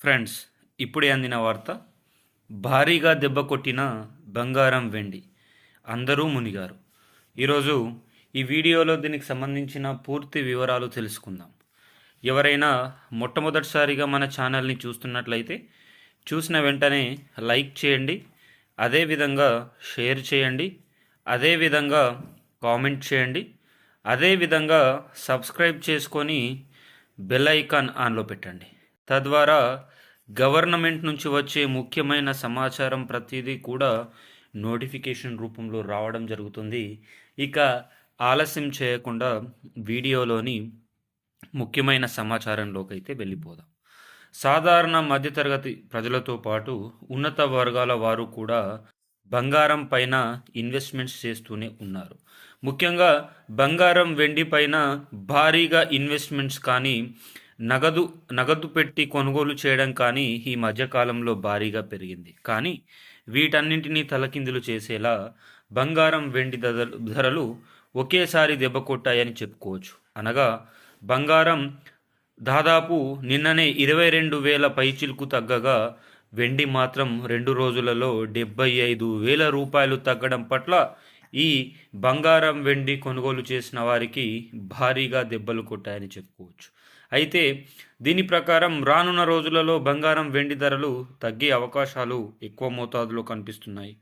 Friends ఇప్పుడే అందిన వార్త భారీగా దెబ్బ కొట్టిన బంగారం వెండి. అందరూ మునిగారు. ఈరోజు ఈ వీడియోలో దీనికి సంబంధించిన పూర్తి వివరాలు తెలుసుకుందాం. ఎవరైనా మొట్టమొదటిసారిగా మన ఛానల్ని చూస్తున్నట్లయితే చూసిన వెంటనే లైక్ చేయండి అదేవిధంగా షేర్ చేయండి అదేవిధంగా కామెంట్ చేయండి అదేవిధంగా సబ్స్క్రైబ్ చేసుకొని బెల్ ఐకాన్ ఆన్లో పెట్టండి. తద్వారా గవర్నమెంట్ నుంచి వచ్చే ముఖ్యమైన సమాచారం ప్రతిదీ కూడా నోటిఫికేషన్ రూపంలో రావడం జరుగుతుంది. ఇక ఆలస్యం చేయకుండా వీడియోలోని ముఖ్యమైన సమాచారంలోకి అయితే వెళ్ళిపోదాం. సాధారణ మధ్యతరగతి ప్రజలతో పాటు ఉన్నత వర్గాల వారు కూడా బంగారం పైన ఇన్వెస్ట్మెంట్స్ చేస్తూనే ఉన్నారు. ముఖ్యంగా బంగారం వెండి పైన భారీగా ఇన్వెస్ట్మెంట్స్ కానీ నగదు నగదు పెట్టి కొనుగోలు చేయడం కానీ ఈ మధ్యకాలంలో భారీగా పెరిగింది. కానీ వీటన్నింటినీ తలకిందులు చేసేలా బంగారం వెండి ధరలు ఒకేసారి దెబ్బ కొట్టాయని చెప్పుకోవచ్చు. అనగా బంగారం దాదాపు నిన్ననే ఇరవై రెండు వేల పైచిల్కు తగ్గగా వెండి మాత్రం రెండు రోజులలో డెబ్బై ఐదు వేల రూపాయలు తగ్గడం పట్ల ఈ బంగారం వెండి కొనుగోలు చేసిన వారికి భారీగా దెబ్బలు కొట్టాయని చెప్పుకోవచ్చు. అయితే దీని ప్రకారం రానున్న రోజులలో బంగారం వెండి ధరలు తగ్గే అవకాశాలు ఎక్కువ మోతాదులో కనిపిస్తున్నాయి.